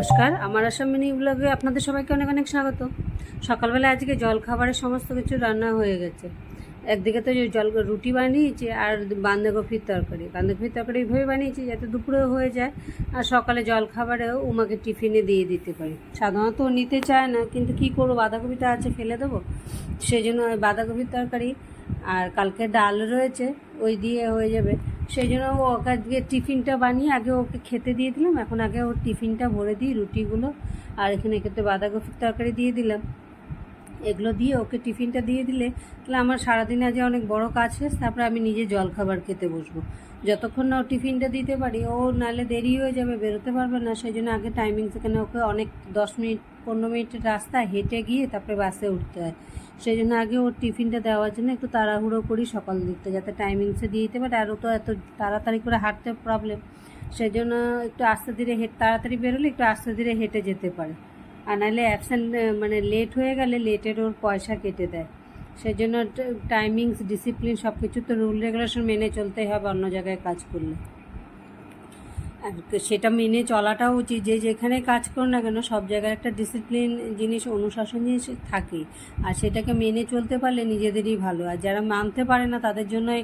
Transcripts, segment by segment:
নমস্কার, আমার আসাম মিনি ব্লগে আপনাদের সবাইকে অনেক অনেক স্বাগত। সকালবেলা আজকে জল খাবারের সমস্ত কিছু রান্না হয়ে গেছে। একদিকে তো জল, রুটি বানিয়েছি আর বাঁধাকপির তরকারি। বাঁধাকপির তরকারি এইভাবে বানিয়েছি যাতে দুপুরেও হয়ে যায়, আর সকালে জল খাবারেও উমাকে টিফিনে দিয়ে দিতে পারি। সাধারণত নিতে চায় না, কিন্তু কি করব, বাঁধাকপিটা আছে ফেলে দেবো? সেই জন্য ওই বাঁধাকপির তরকারি আর কালকে ডাল রয়েছে, ওই দিয়ে হয়ে যাবে। সেই জন্য ও ওকে আজকে টিফিনটা বানিয়ে আগে ওকে খেতে দিয়ে দিলাম। এখন আগে ওর টিফিনটা ভরে দিই, রুটিগুলো। আর এখানে খেতে বাঁধাকপির তরকারি দিয়ে দিলাম। এগুলো দিয়ে ওকে টিফিনটা দিয়ে দিলে, তাহলে আমার সারাদিনে আজ অনেক বড় কাজ শেষ, তারপরে আমি নিজে জল খাবার খেতে বসবো। যতক্ষণ না ও টিফিনটা দিতে পারি, ও নালে দেরি হয়ে যাবে, বেরোতে পারবে না সেই জন্য আগে টাইমিং সেখানে ওকে অনেক দশ মিনিট, পনেরো মিনিটের রাস্তা হেঁটে গিয়ে তারপরে বাসে উঠতে হয়। সেই জন্য আগে ওর টিফিনটা দেওয়ার জন্য একটু তাড়াহুড়ো করি সকাল দিকটা, যাতে টাইমিংসে দিয়ে দিতে পারে, আর ও তো এত তাড়াতাড়ি করে হাঁটতে প্রবলেম সেই জন্য একটু আস্তে ধীরে হেঁটে, তাড়াতাড়ি বেরোলে একটু আস্তে ধীরে হেঁটে যেতে পারে। আর নাহলে অ্যাবসেন্ট মানে লেট হয়ে গেলে লেটের ওর পয়সা কেটে দেয়। সেই জন্য টাইমিংস ডিসিপ্লিন সব কিছু তো রুল রেগুলেশন মেনে চলতেই হবে, অন্য জায়গায় কাজ করলে। আর সেটা মেনে চলাটাও উচিত। যে যেখানে কাজ করো না কেন, সব জায়গায় একটা ডিসিপ্লিন জিনিস, অনুশাসন জিনিস থাকে। আর সেটাকে মেনে চলতে পারলে নিজেদেরই ভালো। আর যারা মানতে পারে না, তাদের জন্য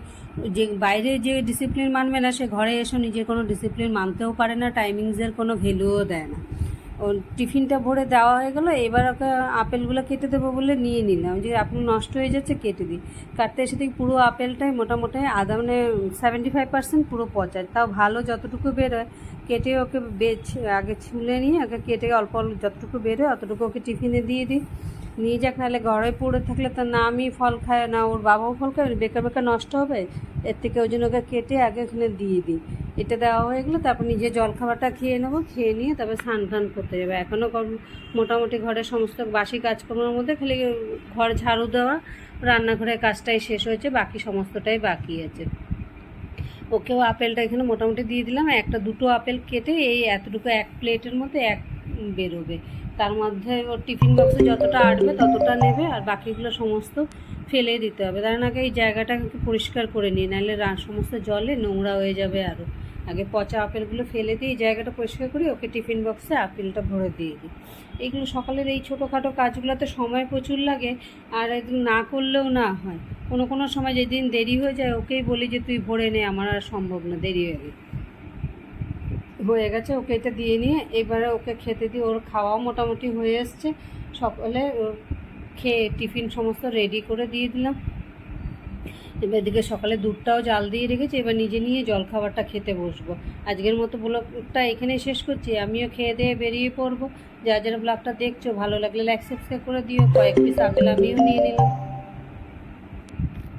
যে বাইরে যে ডিসিপ্লিন মানবে না, সে ঘরে এসে নিজের কোনো ডিসিপ্লিন মানতেও পারে না টাইমিংসের কোনো ভ্যালুও দেয় না। ও টিফিনটা ভরে দেওয়া হয়ে গেলো, এবার ওকে আপেলগুলো কেটে দেবো বলে নিয়ে নিলাম। যে আপেল নষ্ট হয়ে যাচ্ছে, কেটে দিই কাটতে এসে দেখি পুরো আপেলটাই মোটামুটি আধা মানে সেভেন্টি ফাইভ পার্সেন্ট পুরো পচা। তাও ভালো যতটুকু বেরোয় কেটে ওকে বেছ আগে ছুলে নিয়ে আগে কেটে অল্প অল্প যতটুকু বেরোয় অতটুকু ওকে টিফিনে দিয়ে দিই। নিয়ে যাক, নাহলে ঘরে পড়ে থাকলে তো না আমি ফল খায় না ওর বাবাও ফল খায়, বেকার বেকার নষ্ট হবে। এর থেকে ওই জন্য ওকে কেটে আগে ওখানে দিয়ে দিই। এটা দেওয়া হয়ে গেলো, তারপর নিজে জলখাবারটা খেয়ে নেব, খেয়ে নিয়ে তারপর স্নান টান করতে যাবে। এখনও মোটামুটি ঘরের সমস্ত বাসি কাজকর্মের মধ্যে খালি ঘর ঝাড়ু দেওয়া, রান্নাঘরের কাজটাই শেষ হয়েছে, বাকি সমস্তটাই বাকি আছে। ওকেও আপেলটা এখানে মোটামুটি দিয়ে দিলাম, একটা দুটো আপেল কেটে এই এতটুকু এক প্লেটের মধ্যে এক বেরোবে। তার মধ্যে ওর টিফিন বক্সে যতটা আটবে ততটা নেবে, আর বাকিগুলো সমস্ত ফেলে দিতে হবে। তার আগে এই জায়গাটা একটু পরিষ্কার করে নিই নাহলে সমস্ত জলে নোংরা হয়ে যাবে আরও আগে পচা আপেলগুলো ফেলে দিয়ে এই জায়গাটা পরিষ্কার করি, ওকে টিফিন বক্সে আপেলটা ভরে দিয়ে দিই। এইগুলো সকালের এই ছোটোখাটো কাজগুলোতে সময় প্রচুর লাগে, আর একদিন না করলেও না হয়। কোনো কোনো সময় যেদিন দেরি হয়ে যায়, ওকেই বলি যে, তুই ভরে নে, আমার আর সম্ভব না, দেরি হয়ে গেছে। হয়ে গেছে, ওকে এটা দিয়ে নিয়ে এবারে ওকে খেতে দিয়ে ওর খাওয়াও মোটামুটি হয়ে এসছে। সকালে ওর খেয়ে টিফিন সমস্ত রেডি করে দিয়ে দিলাম। এবার এদিকে সকালে দুধটাও জাল দিয়ে রেখেছি, এবার নিজে নিয়ে জলখাবারটা খেতে বসবো। আজকের মতো ব্লগটা এখানে শেষ করছি, আমিও খেয়ে দিয়ে বেরিয়ে পড়ব। যা যারা ব্লগটা দেখছ, ভালো লাগলে লাইক সাবস্ক্রাইব করে দিও। কয়েক পিস আপেল আমিও নিয়ে নিলাম।